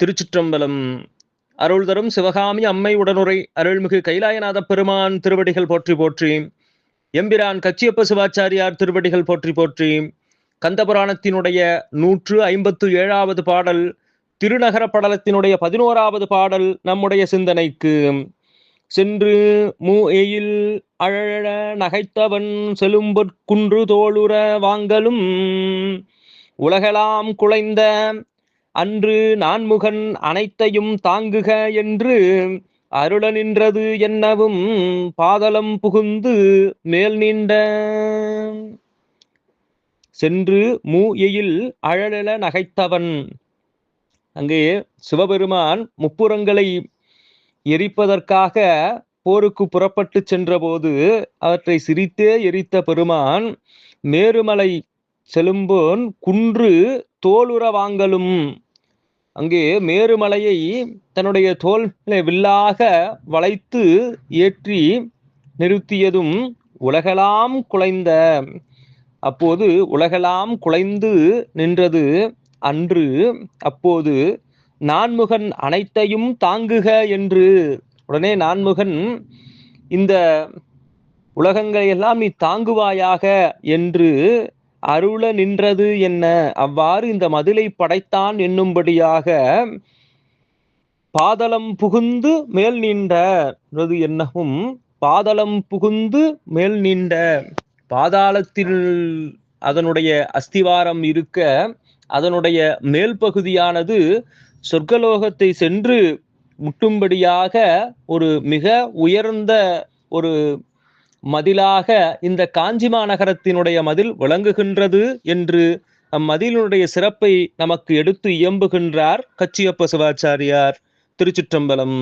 திருச்சிற்றம்பலம். அருள் தரும் சிவகாமி அம்மை உடனுரை அருள்மிகு கைலாயநாத பெருமான் திருவடிகள் போற்றி போற்றி. எம்பிரான் கச்சியப்ப சிவாச்சாரியார் திருவடிகள் போற்றி போற்றி. கந்தபுராணத்தினுடைய நூற்று ஐம்பத்து ஏழாவது பாடல் திருநகர படலத்தினுடைய பதினோராவது பாடல் நம்முடைய சிந்தனைக்கு. சென்று மூ எயில் அழழ நகைத்தவன் செலும்பொற்குன்று தோளுற வாங்கலும் உலகெலாம் குலைந்த அன்று நான்முகன் அனைத்தையும் தாங்குக என்று அருள நின்றது என்னவும் பாதலம் புகுந்து மேல் நீண்ட. சென்று மூ எயில் நகைத்தவன். அங்கே சிவபெருமான் முப்புறங்களை எரிப்பதற்காக போருக்கு புறப்பட்டு சென்றபோது அவற்றை சிரித்தே எரித்த பெருமான் மேருமலை செலும்போன் குன்று தோலுற வாங்கலும் அங்கே மேருமலையை தன்னுடைய தோல் வில்லாக வளைத்து ஏற்றி நிறுத்தியதும் உலகெல்லாம் குலைந்த. அப்போது உலகெல்லாம் குலைந்து நின்றது அன்று. அப்போது நான்முகன் அனைத்தையும் தாங்குக என்று. உடனே நான்முகன் இந்த உலகங்களை எல்லாம் நீ தாங்குவாயாக என்று அருள நின்றது என்ன? அவ்வாறு இந்த மதிலை படைத்தான் என்னும்படியாக பாதளம் புகுந்து மேல் நின்றது என்னவும்? பாதளம் புகுந்து மேல் நீண்ட பாதாளத்தில் அதனுடைய அஸ்திவாரம் இருக்க அதனுடைய மேல் பகுதியானது சொர்க்கலோகத்தை சென்று முட்டும்படியாக ஒரு மிக உயர்ந்த ஒரு மதிலாக இந்த காஞ்சி மாநகரத்தினுடைய மதில் விளங்குகின்றது என்று அம்மதிலினுடைய சிறப்பை நமக்கு எடுத்து இயம்புகின்றார் கச்சியப்ப சிவாச்சாரியார். திருச்சிற்றம்பலம்.